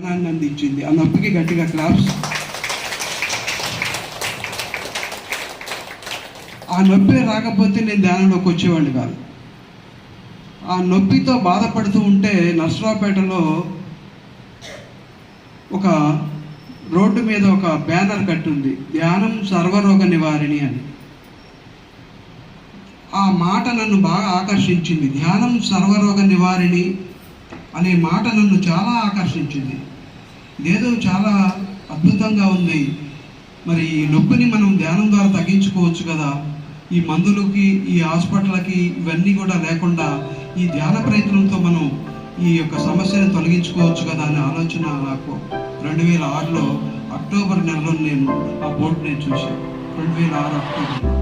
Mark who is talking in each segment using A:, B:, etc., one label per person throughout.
A: జ్ఞానాన్ని అందించింది ఆ నొప్పికి గట్టిగా క్లాప్స్ ఆ నొప్పి రాకపోతే నేను ధ్యానంలోకి వచ్చేవాడిని కాదు. ఆ నొప్పితో బాధపడుతూ ఉంటే నర్సరావుపేటలో ఒక రోడ్డు మీద ఒక బ్యానర్ కట్టుంది. ధ్యానం సర్వరోగ నివారిణి అని. ఆ మాట నన్ను బాగా ఆకర్షించింది. ధ్యానం సర్వరోగ నివారిణి అనే మాట నన్ను చాలా ఆకర్షించింది. ఇదేదో చాలా అద్భుతంగా ఉంది. మరి ఈ నొప్పిని మనం ధ్యానం ద్వారా తగ్గించుకోవచ్చు కదా. ఈ మందులకి ఈ హాస్పిటల్కి ఇవన్నీ కూడా లేకుండా ఈ ధ్యాన ప్రయత్నంతో మనం ఈ యొక్క సమస్యను తొలగించుకోవచ్చు కదా అనే ఆలోచన నాకు. రెండు వేల ఆరులో అక్టోబర్ నెలలో నేను ఆ బోర్డు నేను చూశాను. రెండు వేల ఆరు అక్టోబర్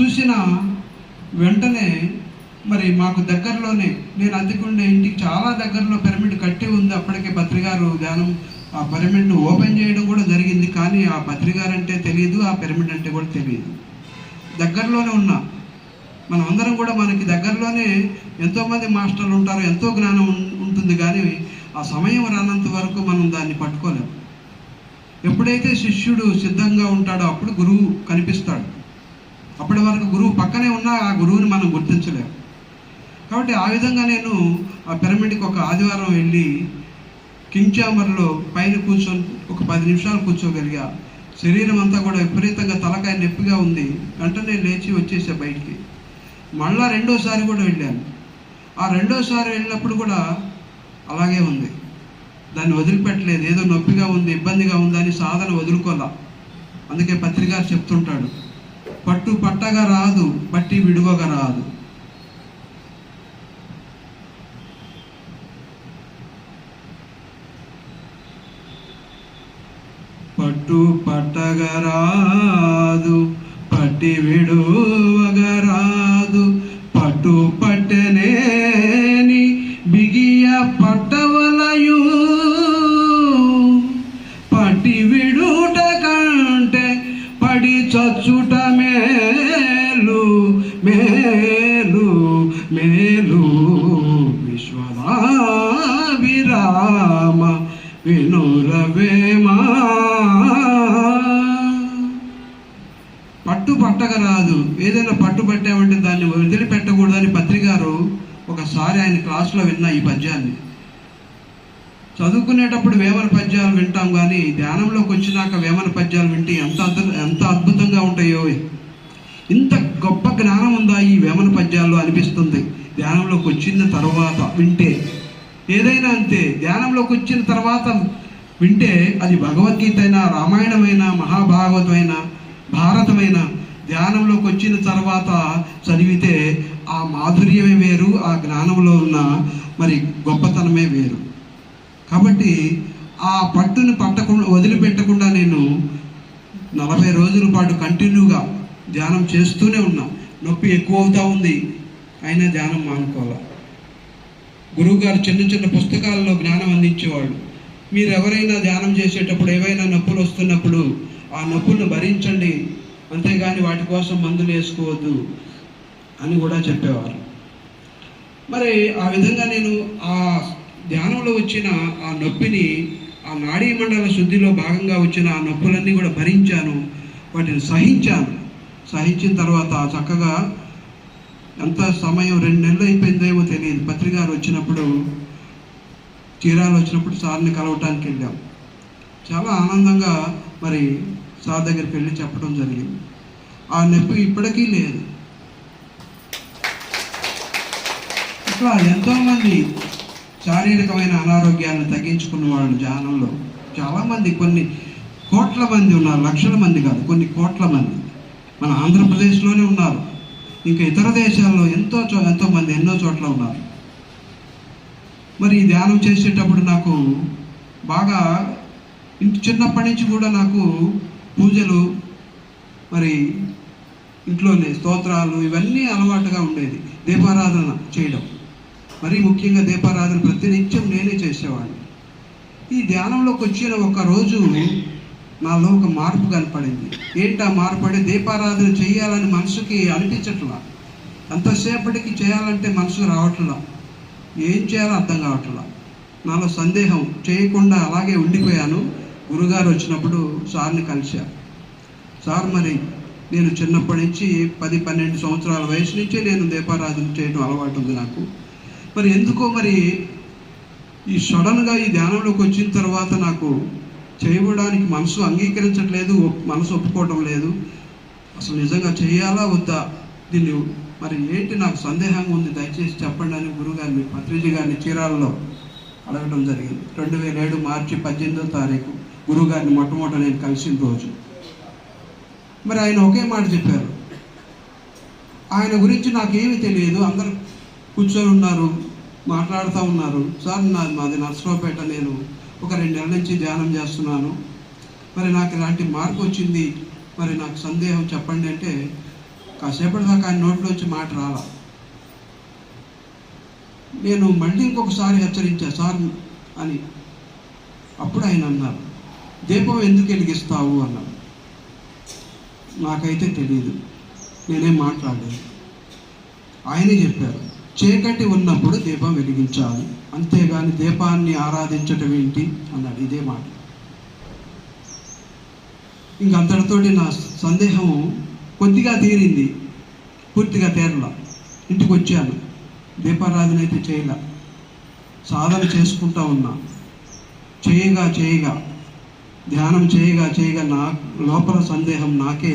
A: చూసిన వెంటనే మరి మాకు దగ్గరలోనే నేను అద్దెకుండే ఇంటికి చాలా దగ్గరలో పిరమిడ్ కట్టి ఉంది. అప్పటికే పత్రికారు ధ్యానం ఆ పిరమిడ్ను ఓపెన్ చేయడం కూడా జరిగింది. కానీ ఆ పత్రికారు అంటే తెలియదు ఆ పిరమిడ్ అంటే కూడా తెలియదు దగ్గరలోనే ఉన్నా. మనం అందరం కూడా మనకి దగ్గరలోనే ఎంతోమంది మాస్టర్లు ఉంటారు ఎంతో జ్ఞానం ఉంటుంది. కానీ ఆ సమయం రానంత వరకు మనం దాన్ని పట్టుకోలేం. ఎప్పుడైతే శిష్యుడు సిద్ధంగా ఉంటాడో అప్పుడు గురువు కనిపిస్తాడు. అప్పటి వరకు గురువు పక్కనే ఉన్నా ఆ గురువుని మనం గుర్తించలేము కాబట్టి ఆ విధంగా నేను ఆ పిరమిడ్కి ఒక ఆదివారం వెళ్ళి కింగ్ చాంబర్లో పైన కూర్చొని ఒక పది నిమిషాలు కూర్చోగలిగా. శరీరం అంతా కూడా విపరీతంగా తలకాయ నొప్పిగా ఉంది. వెంటనే లేచి వచ్చేసా బయటికి. మళ్ళా రెండోసారి కూడా వెళ్ళాను. ఆ రెండోసారి వెళ్ళినప్పుడు కూడా అలాగే ఉంది. దాన్ని వదిలిపెట్టలేదు. ఏదో నొప్పిగా ఉంది ఇబ్బందిగా ఉందని సాధన వదులుకోలా. అందుకే పత్రికారు చెప్తుంటాడు పట్టు పట్టగా రాదు పట్టి విడువగా రాదు. పట్టు పట్టగరాదు పట్టి విడువగరాదు. పట్టు పట్టనేని బిగియ పట్టవలయు. పట్టి విడుట కంటే పడి చచ్చుట మేలు మేలు మేలు. విశ్వరామ వినురవేమా పట్టు రాదు. ఏదైనా పట్టు పట్టామంటే దాన్ని వదిలిపెట్టకూడదని పత్రికారు ఒకసారి ఆయన క్లాస్లో విన్న ఈ పద్యాన్ని. చదువుకునేటప్పుడు వేమన పద్యాలు వింటాం కానీ ధ్యానంలోకి వచ్చినాక వేమన పద్యాలు వింటే ఎంత అద్భుత ఎంత అద్భుతంగా ఉంటాయో. ఇంత గొప్ప జ్ఞానం ఉందా ఈ వేమన పద్యాల్లో అనిపిస్తుంది. ధ్యానంలోకి వచ్చిన తర్వాత వింటే. ఏదైనా అంతే ధ్యానంలోకి వచ్చిన తర్వాత వింటే అది భగవద్గీత అయినా రామాయణమైనా మహాభాగవతమైనా భారతమైన ధ్యానంలోకి వచ్చిన తర్వాత చదివితే ఆ మాధుర్యమే వేరు ఆ జ్ఞానంలో ఉన్న మరి గొప్పతనమే వేరు. కాబట్టి ఆ పట్టును పట్టకుండా వదిలిపెట్టకుండా నేను నలభై రోజుల పాటు కంటిన్యూగా ధ్యానం చేస్తూనే ఉన్నా. నొప్పి ఎక్కువ అవుతూ ఉంది అయినా ధ్యానం మానుకోవాలి? గురువుగారు చిన్న చిన్న పుస్తకాల్లో జ్ఞానం అందించేవాడు మీరు ఎవరైనా ధ్యానం చేసేటప్పుడు ఏవైనా నొప్పులు వస్తున్నప్పుడు ఆ నొప్పులను భరించండి అంతేగాని వాటి కోసం మందులు వేసుకోవద్దు అని కూడా చెప్పేవారు. మరి ఆ విధంగా నేను ఆ ధ్యానంలో వచ్చిన ఆ నొప్పిని ఆ నాడీ మండల శుద్ధిలో భాగంగా వచ్చిన ఆ నొప్పులన్నీ కూడా భరించాను వాటిని సహించాను. సహించిన తర్వాత చక్కగా ఎంత సమయం రెండు నెలలు అయిపోయిందేమో తెలియదు. పత్రికారు వచ్చినప్పుడు చీరాలు వచ్చినప్పుడు సార్ని కలవటానికి వెళ్ళాం. చాలా ఆనందంగా మరి సార్ దగ్గరికి వెళ్ళి చెప్పడం జరిగింది. ఆ నొప్పి ఇప్పటికీ లేదు. ఇట్లా ఎంతోమంది శారీరకమైన అనారోగ్యాన్ని తగ్గించుకున్న వాళ్ళు ధ్యానంలో చాలామంది కొన్ని కోట్ల మంది ఉన్నారు లక్షల మంది కాదు కొన్ని కోట్ల మంది. మన ఆంధ్రప్రదేశ్లోనే ఉన్నారు. ఇంకా ఇతర దేశాల్లో ఎంతో చో ఎంతో మంది ఎన్నో చోట్ల ఉన్నారు. మరి ఈ ధ్యానం చేసేటప్పుడు నాకు బాగా ఇంటి చిన్నప్పటి నుంచి కూడా నాకు పూజలు మరి ఇంట్లోనే స్తోత్రాలు ఇవన్నీ అలవాటుగా ఉండేది. దీపారాధన చేయడం. మరి ముఖ్యంగా దీపారాధన ప్రతినిత్యం నేనే చేసేవాడిని. ఈ ధ్యానంలోకి వచ్చిన ఒక రోజు నాలో ఒక మార్పు కనపడింది. ఏంటా ఆ మార్పు అంటే దీపారాధన చేయాలని మనసుకి అనిపించట్లా. ఎంతసేపటికి చేయాలంటే మనసు రావట్లా. ఏం చేయాలో అర్థం కావట్లా. నాలో సందేహం చేయకుండా అలాగే ఉండిపోయాను. గురుగారు వచ్చినప్పుడు సార్ని కలిశా. సార్ మరి నేను చిన్నప్పటి నుంచి పది పన్నెండు సంవత్సరాల వయసు నుంచే నేను దీపారాధన చేయడం అలవాటు ఉంది నాకు. మరి ఎందుకో మరి ఈ సడన్గా ఈ ధ్యానంలోకి వచ్చిన తర్వాత నాకు చేయడానికి మనసు అంగీకరించట్లేదు మనసు ఒప్పుకోవడం లేదు. అసలు నిజంగా చేయాలా వద్దా? దీన్ని మరి ఏంటి నాకు సందేహంగా ఉంది? దయచేసి చెప్పండి అని గురుగారిని పత్రిజీ గారిని చీరాలలో అడగడం జరిగింది. రెండు వేల ఏడు మార్చి పద్దెనిమిదో తారీఖు. గురుగారిని మొట్టమొదట నేను కలిసిన రోజు. మరి ఆయన ఒకే మాట చెప్పారు. ఆయన గురించి నాకేమీ తెలియదు. అందరు కూర్చొని ఉన్నారు మాట్లాడుతూ ఉన్నారు. సార్ నాది మాది నర్సరావుపేట. నేను ఒక రెండు నెలల నుంచి ధ్యానం చేస్తున్నాను. మరి నాకు ఇలాంటి మార్పు వచ్చింది. మరి నాకు సందేహం చెప్పండి అంటే కాసేపటి దాకా ఆయన నోట్లోంచి మాట రాలా. నేను మళ్ళీ ఇంకొకసారి హెచ్చరించా సార్ అని. అప్పుడు ఆయన అన్నారు. దీపం ఎందుకు వెలిగిస్తావు అన్నాడు. నాకైతే తెలియదు నేనేం మాట్లాడలేదు ఆయనే చెప్పారు చీకటి ఉన్నప్పుడు దీపం వెలిగించాలి. అంతేగాని దీపాన్ని ఆరాధించటం ఏంటి? అన్నాడు ఇదే మాట. ఇంక అంతటితోటి నా సందేహం కొద్దిగా తీరింది. పూర్తిగా తీరల. ఇంటికి వచ్చాను. దీపారాధన అయితే చేయలే. సాధన చేసుకుంటా ఉన్నా. చేయగా చేయగా ధ్యానం చేయగా చేయగా నా లోపల సందేహం నాకే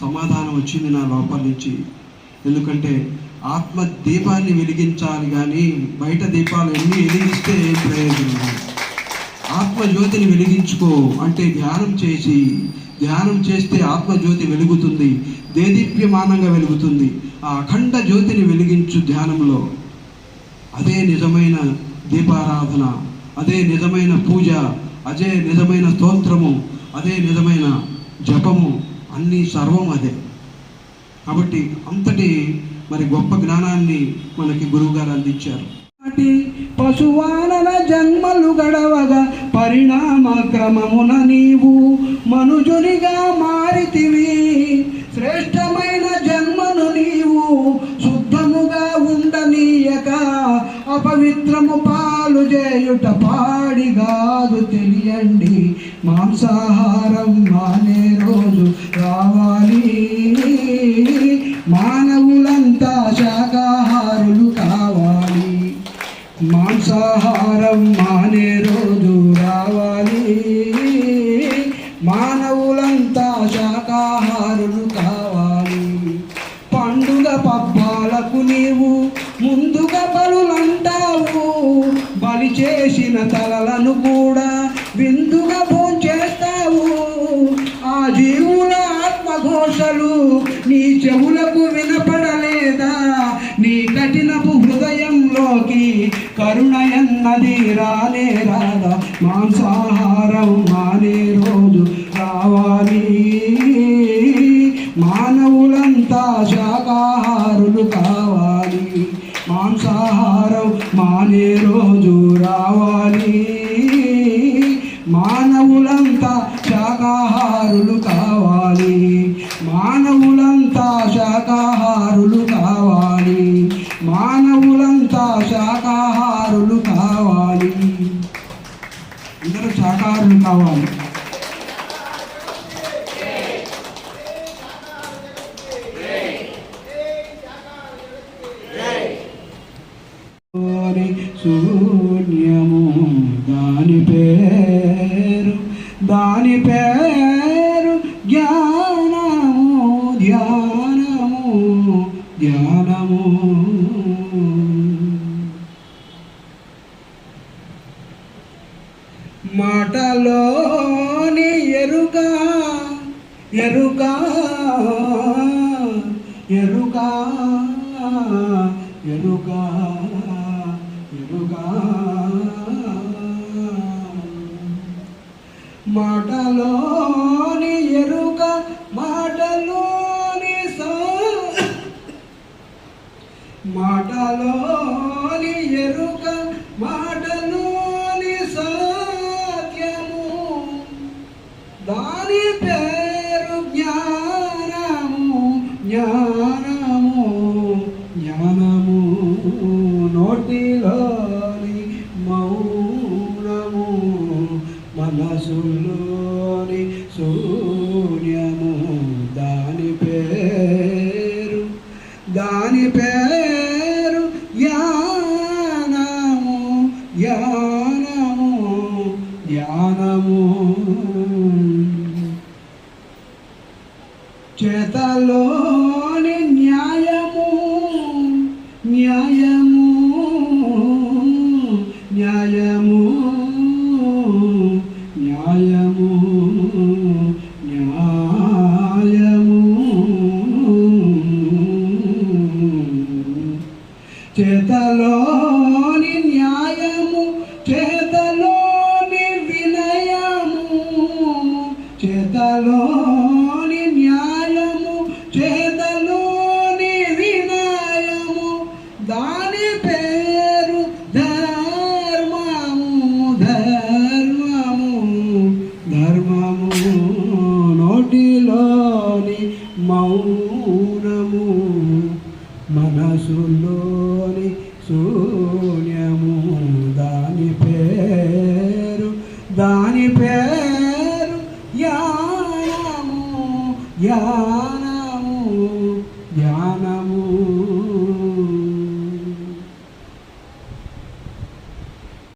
A: సమాధానం వచ్చింది నా లోపల నుంచి. ఎందుకంటే ఆత్మ దీపాన్ని వెలిగించాలి కానీ బయట దీపాలు ఎన్ని వెలిగిస్తే ఏం ప్రయోజనం ఆత్మజ్యోతిని వెలిగించుకో అంటే ధ్యానం చేసి ధ్యానం చేస్తే ఆత్మజ్యోతి వెలుగుతుంది దేదీప్యమానంగా వెలుగుతుంది. ఆ అఖండ జ్యోతిని వెలిగించు ధ్యానంలో. అదే నిజమైన దీపారాధన అదే నిజమైన పూజ అదే నిజమైన స్తోత్రము అదే నిజమైన జపము అన్నీ సర్వం అదే. కాబట్టి అంతటి మరి గొప్ప జ్ఞానాన్ని మనకి గురువుగారు అందించారు.
B: పశువానల జన్మలు గడవగా పరిణామ క్రమమున నీవు మనుజునిగా మారితివి. శ్రేష్టమైన జన్మను నీవు శుద్ధముగా ఉండనీయక అపవిత్రము చేయుట పాడి కాదు తెలియండి. మాంసాహారం మానే రోజు రావాలి. మానవులంతా శాకాహారులు కావాలి. మాంసాహారం మానే రోజు రావాలి. మానవులంతా శాకాహారులు కావాలి. పండుగ పబ్బాలకు నీవు ముందుగా బలులంటావు. బలి చేసిన తలలను కూడా విందుగా భోంచేస్తావు. ఆ జీవుల ఆత్మఘోషలు నీ చెవులకు వినపడలేదా? నీ కఠినపు హృదయంలోకి కరుణయన్నది రానే రాదా మాంసాహారం మానేరో మానవులంతా శాకాహారులు కావాలి. మానవులంతా శాకాహారులు కావాలి. అందరూ శాకాహారులు కావాలి. శూన్యము దాని పేరు దాని పేరు ఎరుక ఎరుక ఎరుక ఎరుగా మనసులోని చేతలోని న్యాయము చేతలోని వినయము దాని పేరు ధర్మము ధర్మము ధర్మము నోటిలోని మౌనము మనసులోని సూ